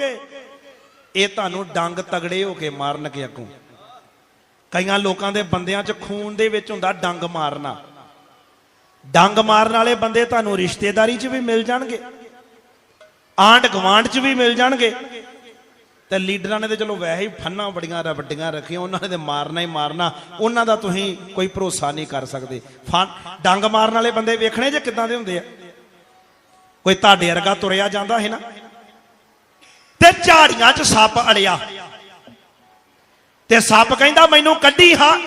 ਕਰੋਗੇ? ਇਹ ਤੁਹਾਨੂੰ ਡੰਗ ਤਗੜੇ ਹੋ ਕੇ ਮਾਰਨਗੇ ਅੱਗੋਂ। ਕਈਆਂ ਲੋਕਾਂ ਦੇ ਬੰਦਿਆਂ 'ਚ ਖੂਨ ਦੇ ਵਿੱਚ ਹੁੰਦਾ ਡੰਗ ਮਾਰਨਾ। ਡੰਗ ਮਾਰਨ ਵਾਲੇ ਬੰਦੇ ਤੁਹਾਨੂੰ ਰਿਸ਼ਤੇਦਾਰੀ 'ਚ ਵੀ ਮਿਲ ਜਾਣਗੇ। ਆਂਡ ਗਵਾਂਡ 'ਚ ਵੀ ਮਿਲ ਜਾਣਗੇ। ਤੇ ਲੀਡਰਾਂ ਨੇ ਤੇ ਚਲੋ ਵੈਸੇ ਹੀ ਫੰਨਾ ਬੜੀਆਂ ਰ- ਵੱਡੀਆਂ ਰੱਖੀਆਂ, ਉਹਨਾਂ ਨੇ ਤੇ ਮਾਰਨਾ ਹੀ ਮਾਰਨਾ। ਉਹਨਾਂ ਦਾ ਤੁਸੀਂ ਕੋਈ ਭਰੋਸਾ ਨਹੀਂ ਕਰ ਸਕਦੇ। ਫਨ ਡੰਗ ਮਾਰਨ ਵਾਲੇ ਬੰਦੇ ਵੇਖਣੇ ਜੇ ਕਿੱਦਾਂ ਦੇ ਹੁੰਦੇ ਆ? ਕੋਈ ਤੁਹਾਡੇ ਵਰਗਾ ਤੁਰਿਆ ਜਾਂਦਾ ਹੈ ਨਾ? ਤੇ ਝਾੜੀਆਂ 'ਚ ਸੱਪ ਅੜਿਆ। ਤੇ ਸੱਪ ਕਹਿੰਦਾ, ਮੈਨੂੰ ਕੱਢੀ ਹਾਂ।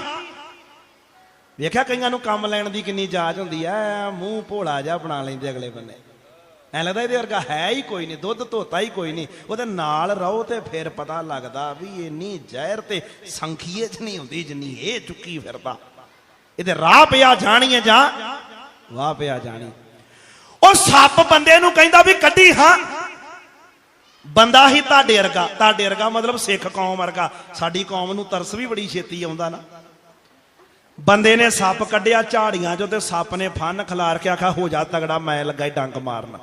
ਵੇਖਿਆ ਕਈਆਂ ਨੂੰ ਕੰਮ ਲੈਣ ਦੀ ਕਿੰਨੀ ਜਾਚ ਹੁੰਦੀ ਐ, ਮੂੰਹ ਭੋਲਾ ਜਿਹਾ ਬਣਾ ਲੈਂਦੇ ਅਗਲੇ ਬੰਨੇ। ਐ ਲੱਗਦਾ ਇਹਦੇ ਵਰਗਾ ਹੈ ਹੀ ਕੋਈ ਨਹੀਂ, ਦੁੱਧ ਧੋਤਾ ਹੀ ਕੋਈ ਨਹੀਂ। ਉਹਦੇ ਨਾਲ ਰਹੋ ਤੇ ਫਿਰ ਪਤਾ ਲੱਗਦਾ ਵੀ ਇੰਨੀ ਜ਼ਹਿਰ ਤੇ ਸੰਖੀਏ 'ਚ ਨਹੀਂ ਹੁੰਦੀ ਜਿੰਨੀ ਇਹ ਚੁੱਕੀ ਫਿਰਦਾ। ਇਹਦੇ ਰਾਹ ਪਿਆ ਜਾਣੀਏ ਜਾਂ ਵਾਹ ਪਿਆ ਜਾਣੀ। ਉਹ ਸੱਪ ਬੰਦੇ ਨੂੰ ਕਹਿੰਦਾ ਵੀ ਕੱਢੀ ਹਾਂ। ਬੰਦਾ ਹੀ ਤੁਹਾਡੇ ਵਰਗਾ ਤੁਹਾਡੇ ਵਰਗਾ ਮਤਲਬ ਸਿੱਖ ਕੌਮ ਵਰਗਾ। ਸਾਡੀ ਕੌਮ ਨੂੰ ਤਰਸ ਵੀ ਬੜੀ ਛੇਤੀ ਆਉਂਦਾ ਨਾ। ਬੰਦੇ ਨੇ ਸੱਪ ਕੱਢਿਆ ਝਾੜੀਆਂ ਚੋਂ ਤੇ ਸੱਪ ਨੇ ਫਨ ਖਿਲਾਰ ਕੇ ਆਖਾ ਹੋ ਜਾ ਤਗੜਾ, ਮੈਂ ਲੱਗਾ ਈ ਡੰਗ ਮਾਰਨ।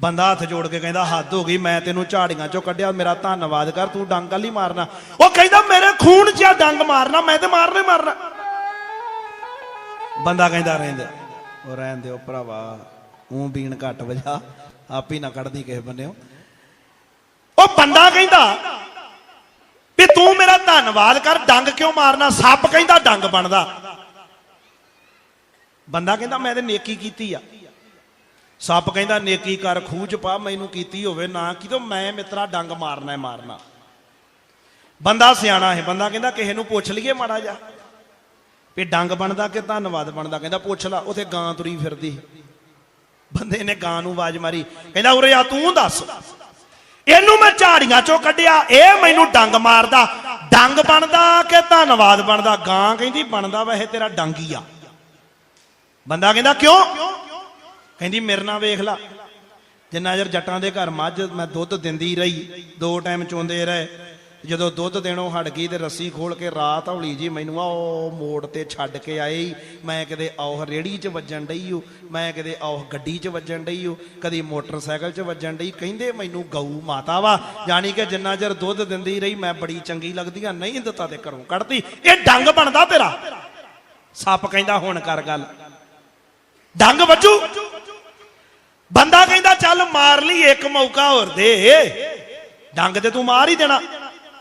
ਬੰਦਾ ਹੱਥ ਜੋੜ ਕੇ ਕਹਿੰਦਾ, ਹੱਦ ਹੋ ਗਈ, ਮੈਂ ਤੈਨੂੰ ਝਾੜੀਆਂ ਚੋਂ ਕੱਢਿਆ, ਮੇਰਾ ਧੰਨਵਾਦ ਕਰ, ਤੂੰ ਡੰਗ ਕੱਲ ਮਾਰਨਾ। ਉਹ ਕਹਿੰਦਾ, ਮੇਰੇ ਖੂਨ 'ਚ ਡੰਗ ਮਾਰਨਾ, ਮੈਂ ਤੇ ਮਾਰਨੇ ਮਾਰਨਾ। ਬੰਦਾ ਕਹਿੰਦਾ ਰਹਿੰਦੇ ਉਹ ਰਹਿਣ ਦਿਓ ਭਰਾਵਾ ਉਹ ਬੀਣ ਘੱਟ ਵਜਾ। ਆਪ ਹੀ ਨਾ ਕੱਢਦੀ ਕਿਸੇ ਬੰਨਿਓ ਉਹ ਬੰਦਾ ਕਹਿੰਦਾ ਵੀ ਤੂੰ ਮੇਰਾ ਧੰਨਵਾਦ ਕਰ, ਡੰਗ ਕਿਉਂ ਮਾਰਨਾ? ਸੱਪ ਕਹਿੰਦਾ ਡੰਗ ਬਣਦਾ। ਬੰਦਾ ਕਹਿੰਦਾ ਮੈਂ ਤੇ ਨੇਕੀ ਕੀਤੀ ਆ। ਸੱਪ ਕਹਿੰਦਾ ਨੇਕੀ ਕਰ, ਖੂਹ ਚ ਪਾ, ਮੈਨੂੰ ਕੀਤੀ ਹੋਵੇ, ਨਾ ਕੀ ਮੈਂ ਮਿੱਤਰਾ ਡੰਗ ਮਾਰਨਾ ਹੈ, ਮਾਰਨਾ। ਬੰਦਾ ਸਿਆਣਾ ਹੈ, ਬੰਦਾ ਕਹਿੰਦਾ ਕਿਸੇ ਨੂੰ ਪੁੱਛ ਲਈਏ ਮਾੜਾ ਜਾ ਵੀ ਡੰਗ ਬਣਦਾ ਕਿ ਧੰਨਵਾਦ ਬਣਦਾ? ਕਹਿੰਦਾ ਪੁੱਛ ਲਾ, ਉਥੇ ਗਾਂ ਤੁਰੀ ਫਿਰਦੀ। ਬੰਦੇ ਨੇ ਗਾਂ ਨੂੰ ਆਵਾਜ਼ ਮਾਰੀ, ਕਹਿੰਦਾ, ਉਰੇ ਆ, ਤੂੰ ਦੱਸ। ਇਹਨੂੰ ਮੈਂ ਝਾੜੀਆਂ ਚੋਂ ਕੱਢਿਆ, ਇਹ ਮੈਨੂੰ ਡੰਗ ਮਾਰਦਾ। ਡੰਗ ਬਣਦਾ ਕਿ ਧੰਨਵਾਦ ਬਣਦਾ? ਗਾਂ ਕਹਿੰਦੀ, ਬਣਦਾ ਵੈਸੇ ਤੇਰਾ ਡੰਗ ਹੀ ਆ। ਬੰਦਾ ਕਹਿੰਦਾ, ਕਿਉਂ? ਕਹਿੰਦੀ, ਮੇਰੇ ਨਾਲ ਵੇਖ ਲਾ। ਜਿੰਨਾ ਚਿਰ ਜੱਟਾਂ ਦੇ ਘਰ ਮੱਝ ਮੈਂ ਦੁੱਧ ਦਿੰਦੀ ਰਹੀ, ਦੋ ਟਾਈਮ ਚੋਂਦੇ ਰਹੇ। ਜਦੋਂ ਦੁੱਧ ਦੇਣੋਂ ਹਟ ਗਈ ਤੇ ਰੱਸੀ ਖੋਲ ਕੇ ਰਾਤ ਹੌਲੀ ਜੀ ਮੈਨੂੰ ਆ, ਉਹ ਮੋੜ ਤੇ ਛੱਡ ਕੇ ਆਈ ਮੈਂ ਕਿਤੇ ਔਹ ਰੇੜੀ 'ਚ ਵੱਜਣ ਡਈ ਓ, ਮੈਂ ਕਿਤੇ ਔਹ ਗੱਡੀ 'ਚ ਵੱਜਣ ਡਈ ਓ, ਕਦੀ ਮੋਟਰਸਾਈਕਲ 'ਚ ਵੱਜਣ ਡਈ। ਕਹਿੰਦੇ ਮੈਨੂੰ ਗਊ ਮਾਤਾ ਵਾ ਜਾਣੀ ਕਿ ਜਿੰਨਾ ਚਿਰ ਦੁੱਧ ਦਿੰਦੀ ਰਹੀ, ਮੈਂ ਬੜੀ ਚੰਗੀ ਲੱਗਦੀ ਆ, ਨਹੀਂ ਦਿੱਤਾ ਤੇ ਘਰੋਂ ਕੱਢਦੀ ਇਹ ਡੰਗ ਬਣਦਾ ਤੇਰਾ? ਸੱਪ ਕਹਿੰਦਾ, ਹੁਣ ਕਰ ਗੱਲ। ਡੰਗ ਵੱਜੂ? ਬੰਦਾ ਕਹਿੰਦਾ, ਚੱਲ ਮਾਰ ਲਈ, ਇੱਕ ਮੌਕਾ ਹੋਰ ਦੇ। ਡੰਗ ਤੇ ਤੂੰ ਮਾਰ ਹੀ ਦੇਣਾ।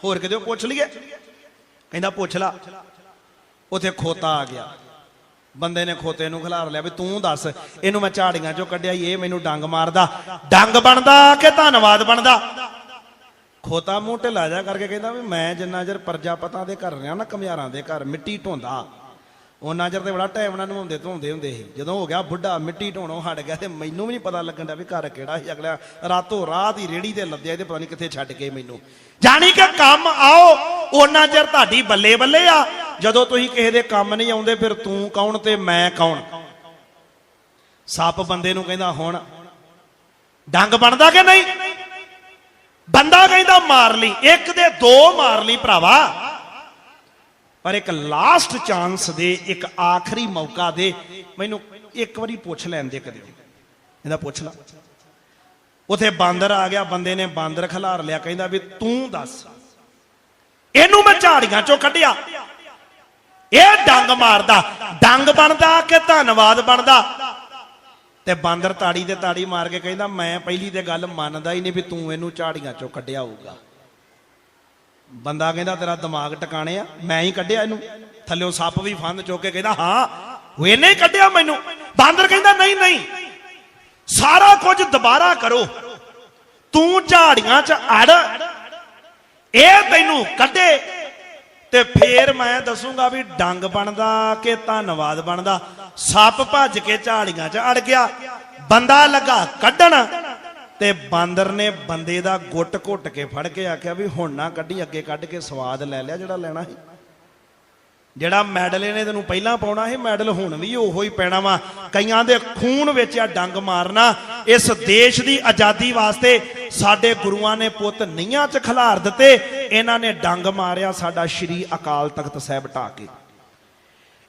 ਹੋਰ ਕਿਤੇ ਪੁੱਛ ਲਈਏ? ਕਹਿੰਦਾ, ਪੁੱਛ ਲਾ। ਉਥੇ ਖੋਤਾ ਆ ਗਿਆ। ਬੰਦੇ ਨੇ ਖੋਤੇ ਨੂੰ ਖਿਲਾਰ ਲਿਆ ਵੀ ਤੂੰ ਦੱਸ, ਇਹਨੂੰ ਮੈਂ ਝਾੜੀਆਂ ਚੋਂ ਕੱਢਿਆ, ਇਹ ਮੈਨੂੰ ਡੰਗ ਮਾਰਦਾ। ਡੰਗ ਬਣਦਾ ਕਿ ਧੰਨਵਾਦ ਬਣਦਾ? ਖੋਤਾ ਮੂੰਹ ਢਿੱਲਾ ਜਾ ਕਰਕੇ ਕਹਿੰਦਾ ਵੀ ਮੈਂ ਜਿੰਨਾ ਚਿਰ ਪ੍ਰਜਾਪਤਾਂ ਦੇ ਘਰ ਰਿਹਾ ਨਾ ਕਮਿਆਰਾਂ ਦੇ ਘਰ, ਮਿੱਟੀ ਢੋਂਦਾ। ਉਹਨਾਂ ਚਿਰ ਤੇ ਬੜਾ ਟਾਈਮ ਨਾਲ ਨਹਾਉਂਦੇ ਧੋਂਦੇ ਹੁੰਦੇ ਸੀ। ਜਦੋਂ ਹੋ ਗਿਆ ਬੁੱਢਾ ਮਿੱਟੀ ਢੋਣੋਂ ਹਟ ਗਿਆ ਤੇ ਮੈਨੂੰ ਵੀ ਨਹੀਂ ਪਤਾ ਲੱਗਣ ਦਾ ਵੀ ਘਰ ਕਿਹੜਾ ਸੀ ਅਗਲਾ। ਰਾਤੋਂ ਰਾਤ ਹੀ ਰੇੜੀ ਤੇ ਲੱਦਿਆ ਤੇ ਪਤਾ ਨਹੀਂ ਕਿੱਥੇ ਛੱਡ ਕੇ ਮੈਨੂੰ। ਜਾਣੀ ਕਿ ਕੰਮ ਆਓ, ਉਹਨਾਂ ਚਿਰ ਤੁਹਾਡੀ ਬੱਲੇ ਬੱਲੇ ਆ। ਜਦੋਂ ਤੁਸੀਂ ਕਿਸੇ ਦੇ ਕੰਮ ਨਹੀਂ ਆਉਂਦੇ ਫਿਰ ਤੂੰ ਕੌਣ ਤੇ ਮੈਂ ਕੌਣ? ਸੱਪ ਬੰਦੇ ਨੂੰ ਕਹਿੰਦਾ ਹੁਣ, ਡੰਗ ਬਣਦਾ ਕਿ ਨਹੀਂ? ਬੰਦਾ ਕਹਿੰਦਾ ਮਾਰ ਲਈ, ਇੱਕ ਦੇ ਦੋ ਮਾਰ ਲਈ ਭਰਾਵਾ। ਪਰ ਇੱਕ ਲਾਸਟ ਚਾਂਸ ਦੇ, ਇੱਕ ਆਖਰੀ ਮੌਕਾ ਦੇ, ਮੈਨੂੰ ਇੱਕ ਵਾਰੀ ਪੁੱਛ ਲੈਣ ਦੇ ਕਦੇ। ਇਹਦਾ ਪੁੱਛ ਲਾ। ਉਥੇ ਬਾਂਦਰ ਆ ਗਿਆ, ਬੰਦੇ ਨੇ ਬਾਂਦਰ ਖਿਲਾਰ ਲਿਆ, ਕਹਿੰਦਾ ਵੀ ਤੂੰ ਦੱਸ। ਇਹਨੂੰ ਮੈਂ ਝਾੜੀਆਂ ਚੋਂ ਕੱਢਿਆ। ਇਹ ਡੰਗ ਮਾਰਦਾ। ਡੰਗ ਬਣਦਾ ਕਿ ਧੰਨਵਾਦ ਬਣਦਾ? ਤੇ ਬਾਂਦਰ ਤਾੜੀ ਤੇ ਤਾੜੀ ਮਾਰ ਕੇ ਕਹਿੰਦਾ, ਮੈਂ ਪਹਿਲੀ ਤੇ ਗੱਲ ਮੰਨਦਾ ਹੀ ਨਹੀਂ ਵੀ ਤੂੰ ਇਹਨੂੰ ਝਾੜੀਆਂ ਚੋਂ ਕੱਢਿਆ ਹੋਊਗਾ। ਬੰਦਾ ਕਹਿੰਦਾ ਤੇਰਾ ਦਿਮਾਗ ਟਿਕਾਣੇ ਆ, ਮੈਂ ਹੀ ਕੱਢਿਆ ਇਹਨੂੰ। ਥੱਲਿਓਂ ਸੱਪ ਵੀ ਫੰਦ ਚੁੱਕ ਕੇ ਕਹਿੰਦਾ, ਹਾਂ, ਉਹ ਇਹਨੇ ਹੀ ਕੱਢਿਆ ਮੈਨੂੰ। ਬਾਂਦਰ ਕਹਿੰਦਾ, ਨਹੀਂ ਨਹੀਂ, ਸਾਰਾ ਕੁਝ ਦੁਬਾਰਾ ਕਰੋ। ਤੂੰ ਝਾੜੀਆਂ 'ਚ ਅੜ, ਇਹ ਤੈਨੂੰ ਕੱਢੇ ਤੇ ਫੇਰ ਮੈਂ ਦੱਸੂਗਾ ਵੀ ਡੰਗ ਬਣਦਾ ਕਿ ਧੰਨਵਾਦ ਬਣਦਾ। ਸੱਪ ਭੱਜ ਕੇ ਝਾੜੀਆਂ 'ਚ ਅੜ ਗਿਆ, ਬੰਦਾ ਲੱਗਾ ਕੱਢਣ। ਤੇ ਬਾਂਦਰ ਨੇ ਬੰਦੇ ਦਾ ਗੁੱਟ ਘੁੱਟ ਕੇ ਫੜ ਕੇ ਆਖਿਆ ਵੀ ਹੁਣ ਨਾ ਕੱਢੀ, ਅੱਗੇ ਕੱਢ ਕੇ ਸਵਾਦ ਲੈ ਲਿਆ ਜਿਹੜਾ ਲੈਣਾ ਸੀ। ਜਿਹੜਾ ਮੈਡਲ ਇਹਨੇ ਤੈਨੂੰ ਪਹਿਲਾਂ ਪਾਉਣਾ ਸੀ, ਮੈਡਲ ਹੁਣ ਵੀ ਉਹੋ ਹੀ ਪੈਣਾ ਵਾ। ਕਈਆਂ ਦੇ ਖੂਨ ਵਿੱਚ ਆ ਡੰਗ ਮਾਰਨਾ, ਇਸ ਦੇਸ਼ ਦੀ ਆਜ਼ਾਦੀ ਵਾਸਤੇ ਸਾਡੇ ਗੁਰੂਆਂ ਨੇ ਪੁੱਤ ਨੀਹਾਂ 'ਚ ਖਿਲਾਰ ਦਿੱਤੇ, ਇਹਨਾਂ ਨੇ ਡੰਗ ਮਾਰਿਆ ਸਾਡਾ ਸ਼੍ਰੀ ਅਕਾਲ ਤਖਤ ਸਾਹਿਬ ਢਾ ਕੇ।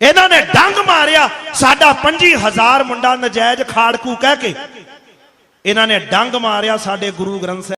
ਇਹਨਾਂ ਨੇ ਡੰਗ ਮਾਰਿਆ, ਸਾਡਾ 25000 ਮੁੰਡਾ ਨਜਾਇਜ਼ ਖਾੜਕੂ ਕਹਿ ਕੇ। ਇਹਨਾਂ ਨੇ ਡੰਗ ਮਾਰਿਆ ਸਾਡੇ ਗੁਰੂ ਗ੍ਰੰਥ ਸਾਹਿਬ